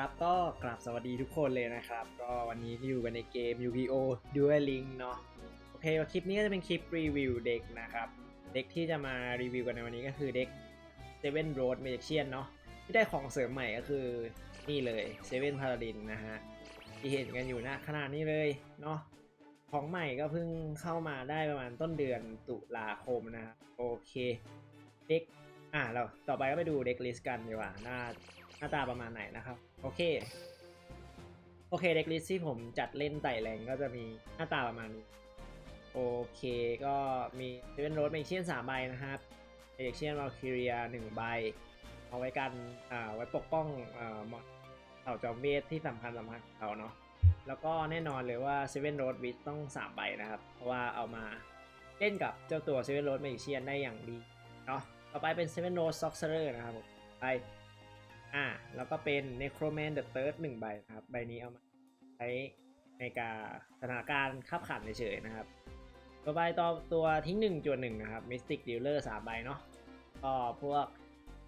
ครับก็กราบสวัสดีทุกคนเลยนะครับ ก็วันนี้ที่อยู่กันในเกม Yu-Gi-Oh! Duel Link เนาะโอเคคลิปนี้ก็จะเป็นคลิปรีวิวเด็กนะครับ เด็กที่จะมารีวิวกันในวันนี้ก็คือเด็ก Seven Road Magician เนาะที่ได้ของเสริมใหม่ก็คือนี่เลย Seven Paladin นะฮะที่เห็นกันอยู่นะขนาดนี้เลยเนาะของใหม่ก็เพิ่งเข้ามาได้ประมาณต้นเดือนตุลาคมนะโอเคเด็กอะเราต่อไปก็ไปดูเด็กลิสต์กันดีกว่าหน้า หน้าตาประมาณไหนนะครับ โอเค โอเคเด็กลิสที่ผมจัดเล่นไต่แรงก็จะมีหน้าตาประมาณนี้ โอเคก็มีเซเว่นโรดเมเชียนสามใบนะครับเอเชียนวอลคิเรียหนึ่งใบ เอาไว้กันอ่าไว้ปกป้องอ่ามอนเผ่าจอมเวทที่สำคัญสำคัญของเขาเนาะแล้วก็แน่นอนเลยว่า Seven Road Witch ต้อง3ใบนะครับ เพราะว่าเอามาเล่นกับเจ้าตัว Seven Road Magician ได้อย่างดีเนาะต่อไปเป็น Seven Road Sorcerer นะครับผมไป อ่าแล้วก็เป็น Necroman the Third 1ใบนะครับ ใบนี้เอามาใช้ในการสถานการณ์ขับขันเฉยๆนะครับ ต่อไปต่อตัวทิ้ง1จวน1นะครับ Mystic Dealer 3ใบเนาะก็พวก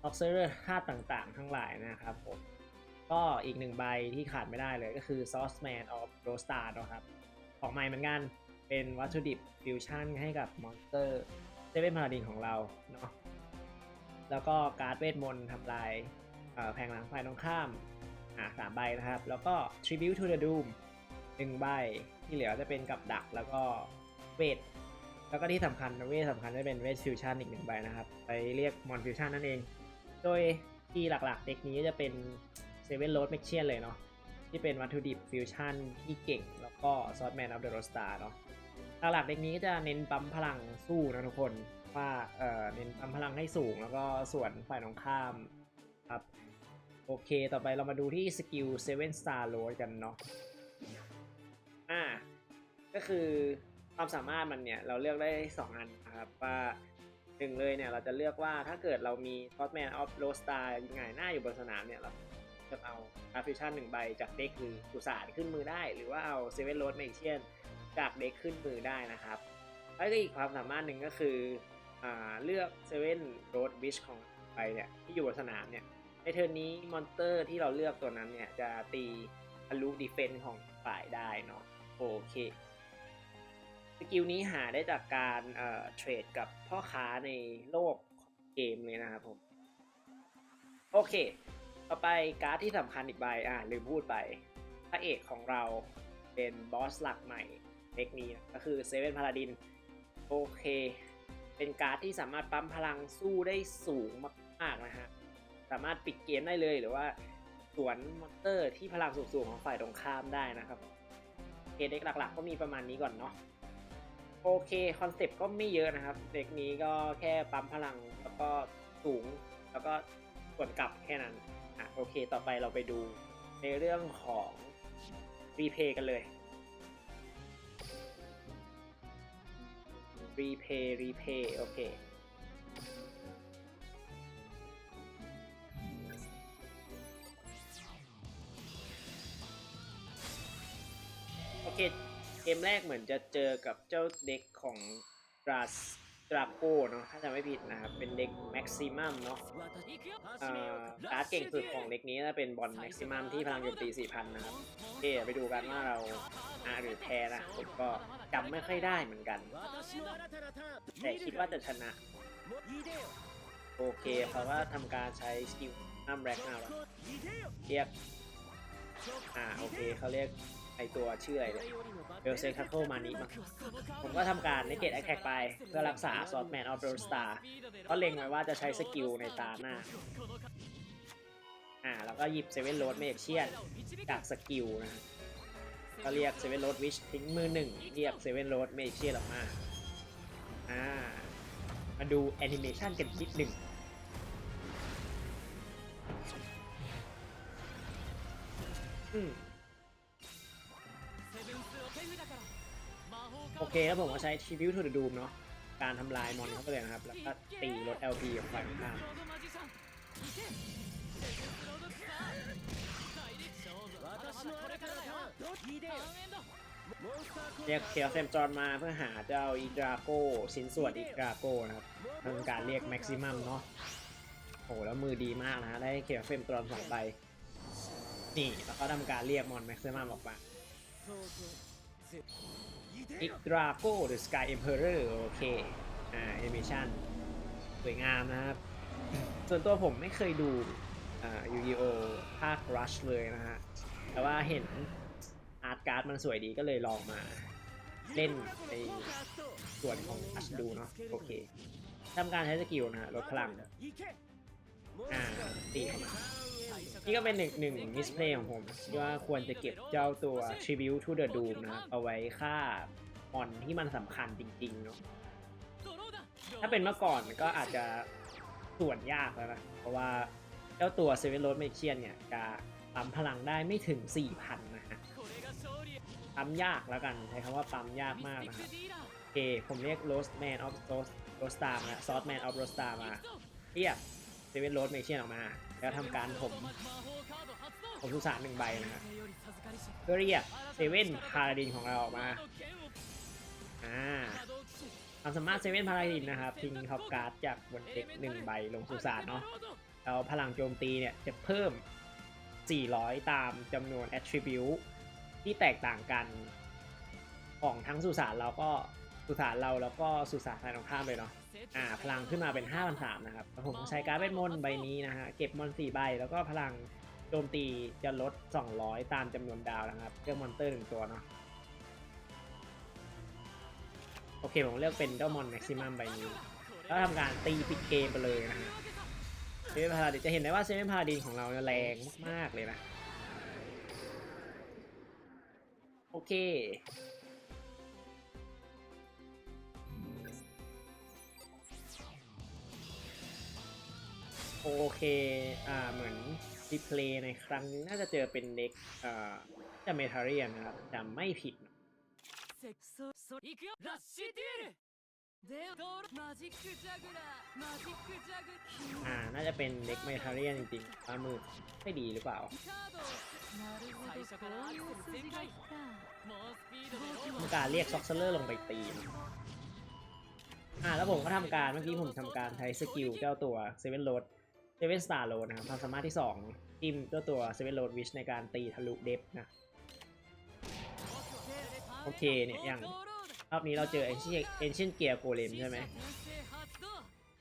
Sorcerer ธาตุต่างๆ ทั้งหลายนะครับผมก็อีกหนึ่งใบที่ขาดไม่ได้เลยก็คือ Sauce Man of r o s t a r นะครับ ของใหม่เหมือนกันเป็นวัตถุดิบฟิวชั่นให้กับมอนสเตอร์เซเว่นพาราดินของเราเนาะแล้วก็การ์ดเวทมนต์ทำลาย แผงหลังฝ่ายตรงข้ามอ่าสามใบนะครับ แล้วก็ Tribute to the Doom หนึ่งใบที่เหลือจะเป็นกับดักแล้วก็เวทแล้วก็ที่สำคัญเวทสำคัญจะเป็นเวทฟิวชั่นอีกหนึ่งใบนะครับ ไปเรียกมอนฟิวชั่นนั่นเอง โดยที่หลักๆ เด็กนี้จะเป็นเซเว่นโรดแมกเชียนเลยเนาะที่เป็นวัตถุดิบฟิวชั่นที่เก่ง แล้วก็ซอสแมนอัพเดอะโรสตาร์เนาะหลักๆเด็กนี้ก็จะเน้นปั๊มพลังสู้นะทุกคนว่าเอ่อเน้นปั๊มพลังให้สูง แล้วก็ส่วนฝ่ายตรงข้ามครับ โอเค ต่อไปเรามาดูที่สกิล7 Star Road กันเนาะ อ่า ก็คือความสามารถมันเนี่ย เราเลือกได้ 2 อันนะครับว่าหนึ่งเลยเนี่ย เราจะเลือกว่าถ้าเกิดเรามี t o s m a n of r o s t a r ยังไงหน้าอยู่บนสนามเนี่ย เราจะเอา c a r d Fusion หนึ่งใบจากเด็กคือสุสานขึ้นมือได้ หรือว่าเอา Seven Road Magician จากเด็กขึ้นมือได้นะครับแล้วก็อีกความสามารถหนึ่งก็คืออเลือก Seven Road Witch ของไปเนี่ยที่อยู่บนสนามเนี่ย เทิร์นนี้มอนเตอร์ที่เราเลือกตัวนั้นเนี่ย จะตีทะลุดีเฟนของฝ่ายได้เนาะโอเคสกิลนี้หาได้จากการเอ่อเทรดกับพ่อค้าในโลกเกมเลยนะครับผม โอเค ต่อไปการ์ดที่สำคัญอีกใบอะลืมพูดไป พระเอกของเราเป็นบอสหลักใหม่เด็กนี้ก็คือเซเว่นพาราดินโอเค เป็นการ์ดที่สามารถปั๊มพลังสู้ได้สูงมากๆนะฮะ สามารถปิดเกมได้เลยหรือว่าสวนมอนสเตอร์ที่พลังสูงๆของฝ่ายตรงข้ามได้นะครับเกมเด็กหลักๆ ก็มีประมาณนี้ก่อนเนาะโอเคคอนเซปต์ก็ไม่เยอะนะครับ เด็กนี้ก็แค่ปั๊มพลังแล้วก็สูงแล้วก็ส่วนกลับแค่นั้นอะโอเคต่อไปเราไปดูในเรื่องของรีเพย์กันเลยรีเพย์รีเพย์โอเค โอเคเกมแรกเหมือนจะเจอกับเจ้าเด็กของดราสดราโกเนาะถ้าจำไม่ผิดนะครับ เป็นเด็กแม็กซิมัมเนาะเอ่อการ์ดเก่งสุดของเด็กนี้จะเป็นบอลแม็กซิมัมที่พลังโจมตี4,000 นะครับโอเคไปดูกันว่าเราอาหรือแพ้นะผมก็จำไม่ค่อยได้เหมือนกัน แต่คิดว่าจะชนะ โอเคเขาก็ทำการใช้สกิลน้ำแร็กเอาละเรียกอ่าโอเคเขาเรียก ไอตัวชื่ออะไรเนี่ยเบลเซนคัโคมานิมาผมก็ทำการในเกตแอคแท็กไป เพื่อรักษาซอสแมนออฟโรสตาร์ก็เล็งไว้ว่าจะใช้สกิลในตาหน้า อ่า แล้วก็หยิบเซเว่นโรดเมกเชียนจากสกิลนะฮะก็เรียกเซเว่นโรดวิชทิ้งมือหนึ่งเรียกเซเว่นโรดเมกเชียนออกมา อ่า มาดูแอนิเมชันกันนิดหนึ่งอืม โอเคแล้วผมก็ใช้ Tribute to the Doom เนาะการทำลายมอนเข้าไปเลยนะครับ แล้วก็ตีลด LP ของฝ่ายตรงข้ามเรียกเคียวเซมจอนมาเพื่อหาเจ้าอีดราโก้ชิ้นส่วนอีดราโก้นะครับทำการเรียกแม็กซิมัมเนาะโอ้แล้วมือดีมากนะฮะได้เคียวเซมจอนสองใบนี่แล้วก็ทำการเรียกมอนแม็กซิมัมออกมา อิกราโก้หรือสกายเอ็มเพอเรอร์โอเค อ่าแอนิเมชันสวยงามนะครับ ส่วนตัวผมไม่เคยดูอ่ายูกิโอภาครัชเลยนะฮะ แต่ว่าเห็นอาร์ตการ์ดมันสวยดีก็เลยลองมาเล่นในส่วนของรัชดูเนาะโอเคทำการใช้สกิลนะฮะลดพลัง อ่าตีเข้ามานี่ก็เป็นหนึ่งหนึ่งมิสเพลย์ของผมที่ว่าควรจะเก็บเจ้าตัว Tribute to the Doom นะครับ เอาไว้ฆ่ามอนที่มันสำคัญจริงๆเนาะถ้าเป็นเมื่อก่อนก็อาจจะส่วนยากแล้วนะ เพราะว่าเจ้าตัวเซเว่นโรดเมเชียนเนี่ย จะปั๊มพลังได้ไม่ถึง 4,000 นะฮะปั๊มยากแล้วกัน ใช้คำว่าปั๊มยากมากนะครับโอเคผมเรียก Roast Man of Roast Roastar มา Sauce Man of Roastar มาเรียก เซเว่นโรดเมเชียนออกมา แล้วทำการผมผมสุสานหนึ่งใบนะฮะเพื่อเรียกเซเว่นพาราดินของเราออกมาอ่าความสามารถเซเว่นพาราดินนะครับทิ้งท็อปการ์ดจากบนเด็กหนึ่งใบลงสุสานเนาะแล้วพลังโจมตีเนี่ยจะเพิ่ม 400 ตามจำนวน attribute ที่แตกต่างกันของทั้งสุสานเราก็สุสานเราแล้วก็สุสานทางตรงข้ามเลยเนาะ อ่าพลังขึ้นมาเป็น5 0 0นนะครับผมใช้การ์ดเวทมนต์ใบนี้นะฮะเก็บมอน4ใบแล้วก็พลังโจมตีจะลด 200 ตามจำนวนดาวนะครับเลือกมอนเตอร์หนึ่งตัวเนาะโอเคผมเลือกเป็นเจ้ามอนแม็กซิมัมใบนี้แล้วทำการตีปิดเกมไปเลยนะฮะเซเว่นพาราดินจะเห็นได้ว่าเซเว่นพาราดินของเราเนี่ยแรงมากๆเลยนะ โอเค โอเค อ่า เหมือนรีเพลย์ในครั้งนี้น่าจะเจอเป็นเด็กอ่าจะเมทาเรียนนะครับแต่ไม่ผิดอ่า น่าจะเป็นเด็กเมทาเรียนจริงๆฝ่ามือไม่ดีหรือเปล่าการเรียกซ็อกเซอร์ลงไปตีอ่าแล้วผมก็ทำการเมื่อกี้ผมทำการใช้สกิลเจ้าตัวเซเว่นโรด เซเว่นสตาร์โรดนะครับความสามารถที่ 2 จิ้มเจ้าตัวเซเว่นโรดวิชในการตีทะลุเดฟนะ โอเคเนี่ยอย่างรอบนี้เราเจอเอนเชียเอนเชียนเกียร์โกเลมใช่ไหม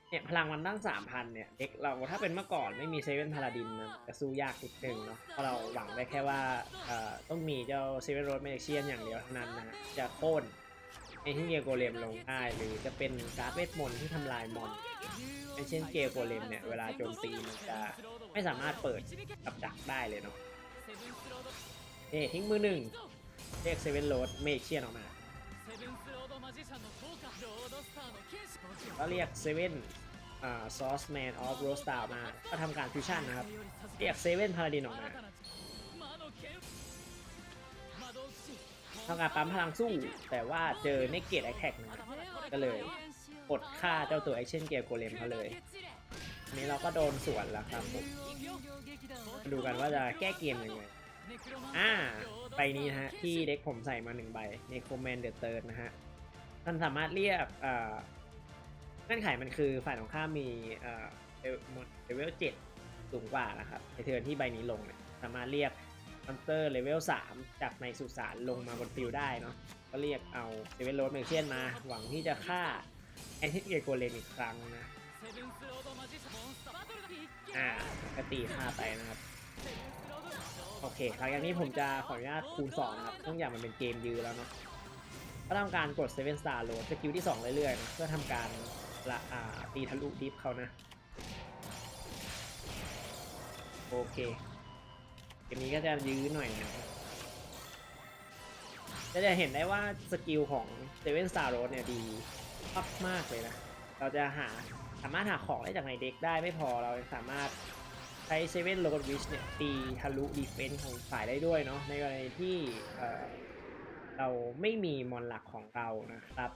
เนี่ยพลังมันตั้งสามพันเนี่ยเด็กเราถ้าเป็นเมื่อก่อนไม่มีเซเว่นพาราดินนะจะสู้ยากนิดนึงเนาะเพราะเราหวังได้แค่ว่าเอ่อต้องมีเจ้าเซเว่นโรดเมเชียนอย่างเดียวเท่านั้นนะจะโค่น เอเชนเกียร์โกเลมลงได้หรือจะเป็นการ์ดเวทมนต์ที่ทำลายมอนเอเชนเกียร์โกเลมเนี่ยเวลาโจมตีมันจะไม่สามารถเปิดกับดักได้เลยเนาะเอ๊ทิ้งมือหนึ่งเรียกเซเว่นโรดเมเชียนออกมาก็เรียกเซเว่นอ่าซอสแมนออฟโรสตามา ก็ทำการฟิวชั่นนะครับ เรียกเซเว่นพาราดินออกมา ทำการปั๊มพลังสู้ แต่ว่าเจอเนกเกตแอคแท็กนะก็เลยกดฆ่าเจ้าตัวไอเชนเกียร์โกเลมเขาเลยอันนี้เราก็โดนสวนแล้วครับผมดูกันว่าจะแก้เกมยังไงอ่าใบนี้นะฮะ ที่เด็กผมใส่มาหนึ่งใบในโคแมนเดอร์เติร์นะฮะมันสามารถเรียกเอ่อเงื่อนไขมันคือฝ่ายตรงข้ามมีเอ่อเลเวลเจ็ดสูงกว่านะครับในเทิร์นที่ใบนี้ลงเนี่ยสามารถเรียก มอนเตอร์เลเวล3 จากในสุสานลงมาบนฟิลได้เนาะก็เรียกเอาเลเวลโรดเมเชียนมา หวังที่จะฆ่าแอนทิเกโกเลมอีกครั้งนะอ่ากตีฆ่าไปนะครับโอเคหลังจากนี้ผมจะขออนุญาตคูณ2นะครับเนื่องจากมันเป็นเกมยื้อแล้วเนาะก็ทำการกด7 Star Load สกิลที่ 2 เรื่อยๆนะเพื่อทำการละอ่าตีทะลุดิฟเขานะโอเค เกมนี้ก็จะยื้อหน่อยนะก็จะเห็นได้ว่าสกิลของ7 Star Load เนี่ยดีมากๆเลยนะ เราจะหาสามารถหาของได้จากในเด็กได้ไม่พอเราสามารถใช้เซเว่นโลดวิชเนี่ยตีทะลุดีเฟนส์ของฝ่ายได้ด้วยเนาะในกรณีที่เราไม่มีมอนหลักของเรานะครับ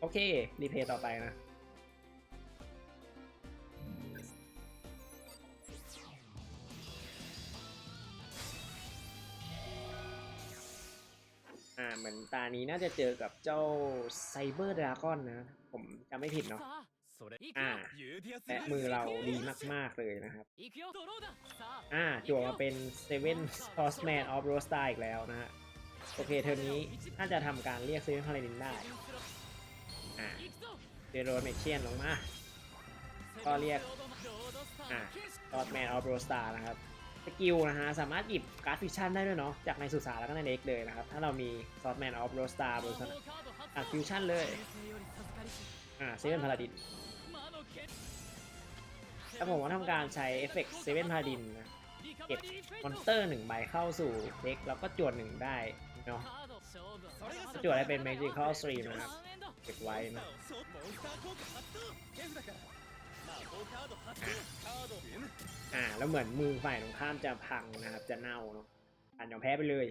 โอเค รีเพย์ต่อไปนะ อ่าเหมือนตานี้น่าจะเจอกับเจ้าไซเบอร์ดราก้อนนะ ผมจำไม่ผิดเนาะอ่าแต่มือเราดีมาก ๆ เลยนะครับ อ่าจั่มาเป็นเซเว่นซอสแมนออฟโรสตาอีกแล้วนะฮะ โอเคเทอร์นี้น่าจะทำการเรียกเซเว่นพาเลินได้ อ่าเดโรเมเชียนลงมา ก็เรียก อ่าซอสแมนออฟโรสตานะครับ สกิลนะฮะสามารถหยิบการ์ดฟิชชั่นได้ด้วยเนาะจากในสุสานแล้วก็ในเด็กเลยนะครับ ถ้าเรามีซอสแมนออฟโรสตาร์บนสนามฟิชชั่นเลย อ่าเซเว่นพาราดินแล้วผมก็ทำการใช้เอฟเฟกต์เซเว่นพาราดินนะเก็บมอนสเตอร์หนึ่งใบเข้าสู่เด็กแล้วก็จวดหนึ่งได้เนาะจวดได้เป็นแมจิคอลสตรีมนะครับ เก็บไว้นะ อ่า แล้วเหมือนมือฝ่ายตรงข้ามจะพังนะครับ จะเน่าเนาะอันยอมแพ้ไปเลย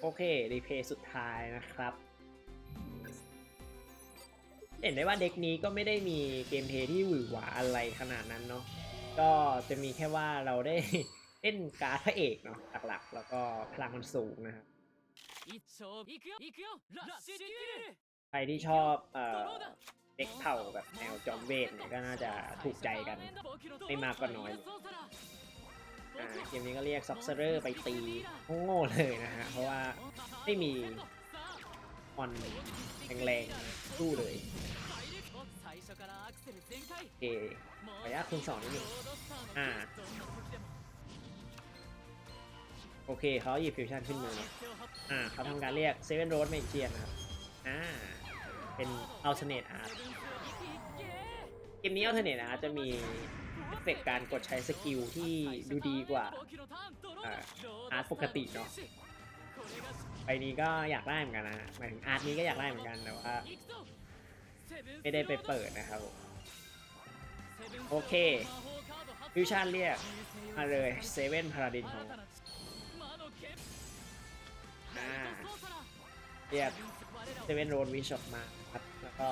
โอเค รีเพย์สุดท้ายนะครับ เห็นได้ว่าเด็กนี้ก็ไม่ได้มีเกมเพย์ที่หวือหวาอะไรขนาดนั้นเนาะก็จะมีแค่ว่าเราได้เล่นการ์ดพระเอกเนาะหลักๆ แล้วก็พลังมันสูงนะครับใครที่ชอบเอ่อ เด็กเผ่าแบบแนวจอมเวทเนี่ยก็น่าจะถูกใจกัน ไม่มากก็น้อยอเกมนี้ก็เรียกซับเซอร์ไปตีโง่เลยนะฮะ เพราะว่าไม่มีมอนแรงๆสู้เลยโอเคระยะคูณสองนิดนึงอ่าโอเคเขาหยิบฟิวชั่นขึ้นมาอ่าเขาทำการเรียกเซเว่นโรสเมเชียนครับอ่า เป็นอัลเทเนทอาร์ตเกมนี้อัลเทเนทอาร์ตจะมีเอฟเฟกต์การกดใช้สกิลที่ดูดีกว่าอาร์ตปกติเนาะใบนี้ก็อยากได้เหมือนกันนะหมายถึงอาร์ตนี้ก็อยากได้เหมือนกันแต่ว่าไม่ได้ไปเปิดนะครับโอเคฟิวชั่นเรียกมาเลยเซเว่นพาราดินของเรียก เซเว่นโรนวิชออกมาครับแล้วก็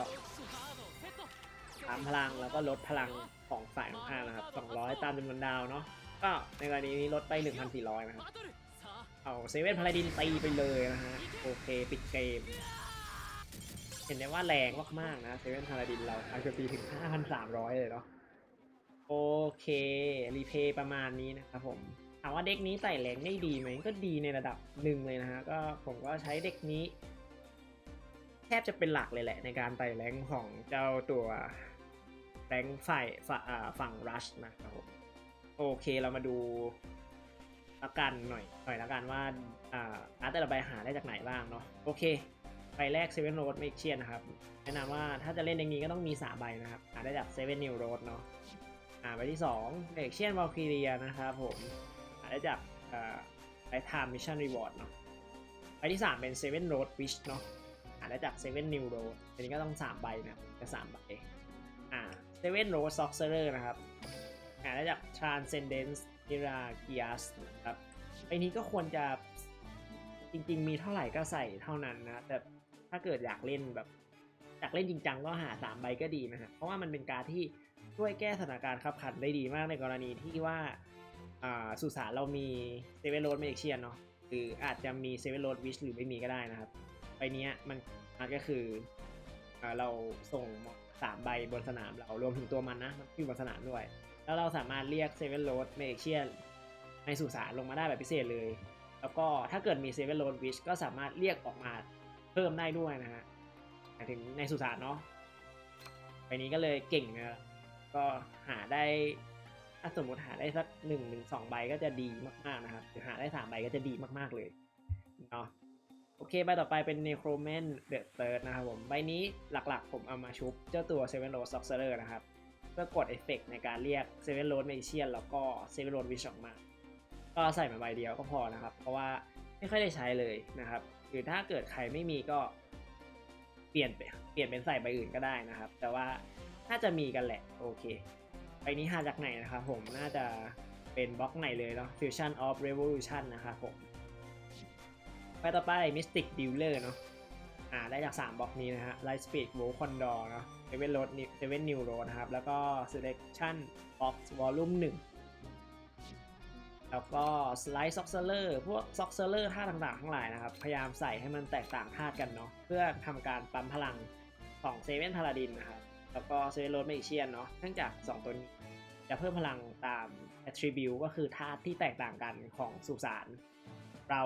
ถามพลังแล้วก็ลดพลังของฝ่ายของข้างนะครับ 200 ตามจำนวนดาวเนาะก็ในกรณีนี้ลดไป 1,400 นะครับ เอาเซเว่นพาราดินตีไปเลยนะฮะโอเคปิดเกม เห็นได้ว่าแรงมากๆนะเซเว่นพาราดินเราอาจจะตีถึง 5,300 เลยเนาะโอเค รีเพย์ประมาณนี้นะครับผมถามว่าเด็กนี้ใส่แรงได้ดีไหมก็ดีในระดับหนึ่งเลยนะฮะก็ผมก็ใช้เด็กนี้ ทบจะเป็นหลักเลยแหละ ในการไต่แรงของเจ้าตัวแรงฝ่ายฝั่งรัชนะครับโอเคเรามาดูละกันหน่อยหน่อยละกันว่าอ่าอาร์ตแต่ละใบหาได้จากไหนบ้างเนาะโอเคใบแรก Seven Road ไม่เชียนนะครับแนะนำว่าถ้าจะเล่นเด็กนี้ก็ต้องมี3ใบนะครับหาได้จาก Seven New Road เนาะอ่าใบที่2เด็กเชียนวอลคิเรียนะครับผมหาได้จากไลท์ไทม์มิชชั่นรีวอร์ดเนาะใบที่ 3 เป็น Seven Road Wish เนาะ ได้จาก Seven New Road อันนี้ก็ต้อง3ใบนะจะ3ใบอ่า Seven Road Sorcerer นะครับหาได้จาก Transcendence Miraculous นะครับใบนี้ก็ควรจะจริง ๆ มีเท่าไหร่ก็ใส่เท่านั้นนะแต่ถ้าเกิดอยากเล่นแบบอยากเล่นจริงจังก็หา 3 ใบก็ดีนะฮะเพราะว่ามันเป็นการที่ช่วยแก้สถานการณ์ขับขันได้ดีมากในกรณีที่ว่าอ่าสุสานเรามีเซเว่นโรดเมกเชียนเนาะหรืออาจจะมีเซเว่นโรดวิชหรือไม่มีก็ได้นะครับใบเนี้ยมัน ก็คืออ่าเราส่งสามใบบนสนามเรารวมถึงตัวมันนะมันอยู่บนสนามด้วย แล้วเราสามารถเรียกเซเว่นโรดเมกเชียนในสุสานลงมาได้แบบพิเศษเลย แล้วก็ถ้าเกิดมีเซเว่นโรดวิชก็สามารถเรียกออกมาเพิ่มได้ด้วยนะฮะหมายถึงในสุสานเนาะใบนี้ก็เลยเก่งนะก็หาได้ถ้าสมมติหาได้สักหนึ่งหรือสองใบก็จะดีมากๆนะครับหรือหาได้สามใบก็จะดีมากๆเลยเนาะ โอเคใบต่อไปเป็น Necroman The Third นะครับผม ใบนี้หลักๆ ผมเอามาชุบเจ้าตัว Seven Road Sorcerer นะครับ เพื่อกดเอฟเฟกในการเรียก Seven Road Magician แล้วก็ Seven Road Wish ออกมา ก็ใส่มาใบเดียวก็พอนะครับ เพราะว่าไม่ค่อยได้ใช้เลยนะครับหรือถ้าเกิดใครไม่มีก็เปลี่ยนไปเปลี่ยนเป็นใส่ใบอื่นก็ได้นะครับ แต่ว่าน่าจะมีกันแหละโอเคใบนี้หาจากไหนนะครับผมน่าจะเป็นบล็อกไหนเลยเนาะ Fusion of Revolution นะครับผม ไปต่อไป Mystic Dealer เนาะอ่าได้จาก 3บล็อกนี้นะฮะ Light Speed w o l Condor เนาะ Seven Road Seven New Road นะครับ แล้วก็ Selection Box Volume 1 แล้วก็ Slide Sorcerer พวก Sorcerer ท่าต่างๆ ทั้งหลายนะครับ พยายามใส่ให้มันแตกต่างธากันเนาะเพื่อทำการปั๊มพลังของเซเว่นพาราดินนะครับแล้วก็เซเว่นโรดเมกเชียนเนาะเนื่องจาก 2 ตัวนี้จะเพิ่มพลังตาม attribute ก็คือธาตุที่แตกต่างกันของสุสานเรา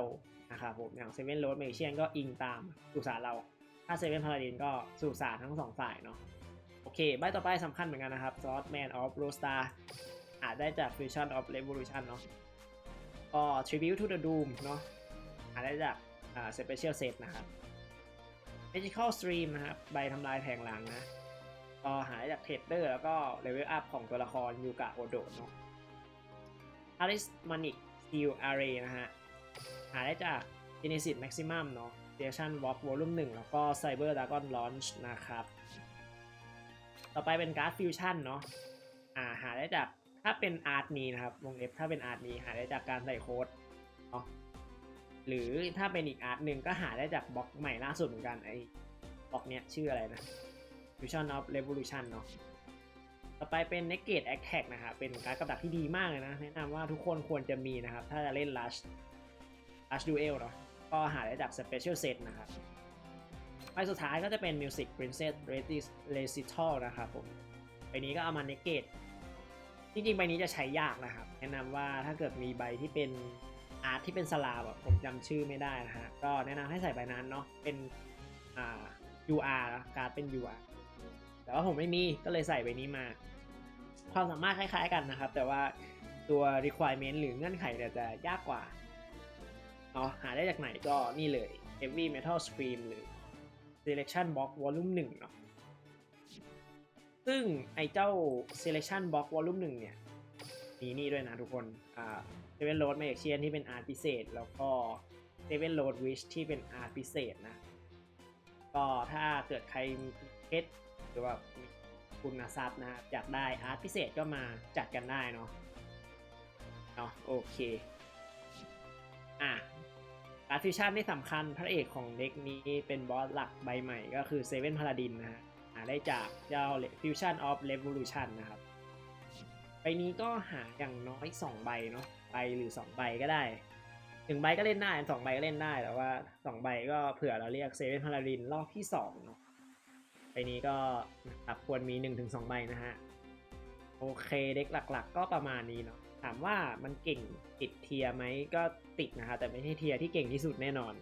นะครับผมอย่างเซเว่นโรดเมเชียนก็อิงตามสุสานเรา ถ้าเซเว่นพาราดินก็สุสานทั้งสองฝ่ายเนาะโอเค ใบต่อไปสำคัญเหมือนกันนะครับ Sword Man of Rostar อาจได้จาก Fusion of Revolution เนาะก็ Tribute to the Doom เนาะอาจได้จากอ่า Special Set นะครับ Magical Stream นะครับ ใบทำลายแผงหลังนะก็หาได้จากเทรดเดอร์แล้วก็เลเวลอัพของตัวละครยูกะโอโดะเนาะ Charismatic Steel Array นะฮะ หาได้จาก Genesis Maximum เนาะ Creation Walk Volume 1 แล้วก็ Cyber Dragon Launch นะครับ ต่อไปเป็นการ์ดฟิวชั่นเนาะาหาได้จากถ้าเป็นอาร์ตนี้นะครับวงเล็บถ้าเป็นอาร์ตนี้หาได้จากการใส่โค้ดเนาะหรือถ้าเป็นอีกอาร์ตหนึ่งก็หาได้จากบล็อกใหม่ล่าสุดเหมือนกันไอ้บล็อกเนี้ยชื่ออะไรนะ Fusion of Revolution เนาะต่อไปเป็น Negate Attack นะครับเป็นการดกับดักที่ดีมากเลยนะ แนะนำว่าทุกคนควรจะมีนะครับ ถ้าจะเล่น Rush Rush Duel เนาะก็หาได้จาก Special Set นะครับใบสุดท้ายก็จะเป็น Music Princess Recital นะครับผมใบนี้ก็เอามา Negate จริงๆใบนี้จะใช้ยากนะครับ แนะนำว่าถ้าเกิดมีใบที่เป็นอาร์ตที่เป็นสลาแบบผมจำชื่อไม่ได้นะฮะก็แนะนำให้ใส่ใบนั้นเนาะเป็นอ่า UR การ์ดเป็น UR แต่ว่าผมไม่มีก็เลยใส่ใบนี้มา ความสามารถคล้ายๆกันนะครับ แต่ว่าตัว requirement หรือเงื่อนไขเนี่ยจะยากกว่า เนาะหาได้จากไหนก็นี่เลย Heavy Metal Scream หรือ Selection Box Volume 1เนาะซึ่งไอเจ้า Selection Box Volume 1เนี่ยมีนี่ด้วยนะทุกคนอ่า Seven Road Magician ที่เป็นอาร์ตพิเศษ แล้วก็ Seven Road Wish ที่เป็นอาร์ตพิเศษนะ ก็ถ้าเกิดใครมีเพชรหรือว่าคุณทรัพย์นะครับอยากได้อาร์ตพิเศษก็มาจัดกันได้เนาะเนาะโอเค อะ การฟิชั่นที่สำคัญพระเอกของเด็กนี้เป็นบอสหลักใบใหม่ก็คือเซเว่นพาราดินนะฮะหาได้จากเจ้า Fusion of Revolution นะครับใบนี้ก็หาอย่างน้อย 2 ใบเนาะใบหรือ 2 ใบก็ได้ถึงใบก็เล่นได้สองใบก็เล่นได้แต่ว่า2ใบก็เผื่อเราเรียกเซเว่นพาราดินรอบที่2เนาะใบนี้ก็นะครับควรมี1-2ใบนะฮะ โอเคเด็กหลักๆ ก็ประมาณนี้เนาะ ถามว่ามันเก่งติดเทียไหมก็ติดนะครับแต่ไม่ใช่เทียที่เก่งที่สุดแน่นอน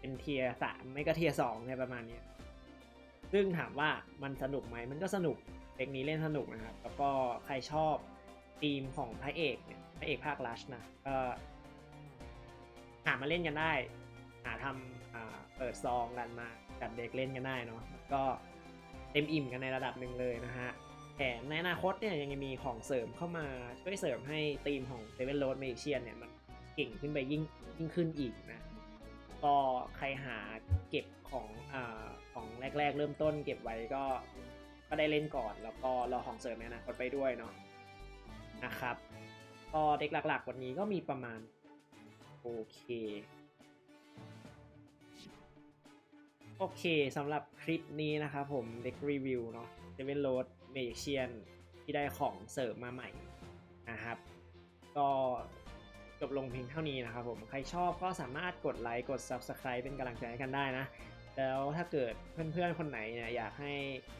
เป็นเทียสามไม่ก็เทียสองอะไรประมาณเนี้ยซึ่งถามว่ามันสนุกไหมมันก็สนุกเด็กนี้เล่นสนุกนะครับ แล้วก็ใครชอบทีมของพระเอกเนี่ยพระเอกภาคลัชนะก็หามาเล่นกันได้ หาทำอ่าเปิดซองกันมาจัดเด็กเล่นกันได้เนาะก็เต็มอิ่มกันในระดับหนึ่งเลยนะฮะ แถมในอนาคตเนี่ยยังมีของเสริมเข้ามาช่วยเสริมให้ทีมของ Seven Road Magician เนี่ยมันเก่งขึ้นไปยิ่งยิ่งขึ้นอีกนะ ก็ใครหาเก็บของอ่าของแรก ๆ เริ่มต้นเก็บไว้ก็ก็ได้เล่นก่อน แล้วก็รอของเสริมในอนาคตไปด้วยเนาะนะครับก็เด็กหลัก ๆ วันนี้ก็มีประมาณ โอเค โอเคสำหรับคลิปนี้นะครับผมเด็กรีวิวเนาะเทเวนโรส Seven Road Magician ที่ได้ของเสริมมาใหม่นะครับ ก็จบลงเพียงเท่านี้นะครับผมใครชอบก็สามารถกดไลค์กด Subscribe เป็นกำลังใจให้กันได้นะ แล้วถ้าเกิดเพื่อนๆ คนไหนเนี่ยอยากให้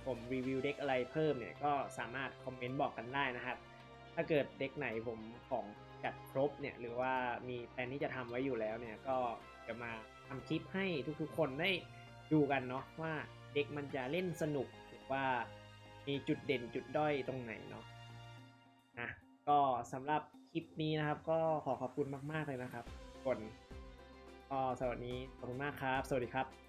ผมรีวิวเด็กอะไรเพิ่มเนี่ยก็สามารถคอมเมนต์บอกกันได้นะครับ ถ้าเกิดเด็กไหนผมของจัดครบเนี่ยหรือว่ามีแผนที่จะทำไว้อยู่แล้วเนี่ยก็จะมาทำคลิปให้ทุกๆ คนได้ดูกันเนาะว่าเด็กมันจะเล่นสนุกหรือว่า มีจุดเด่นจุดด้อยตรงไหนเนาะนะก็สำหรับคลิปนี้นะครับ ก็ขอขอบคุณมาก ๆ เลยนะครับทุกคนก็สวัสดีขอบคุณมากครับ สวัสดีครับ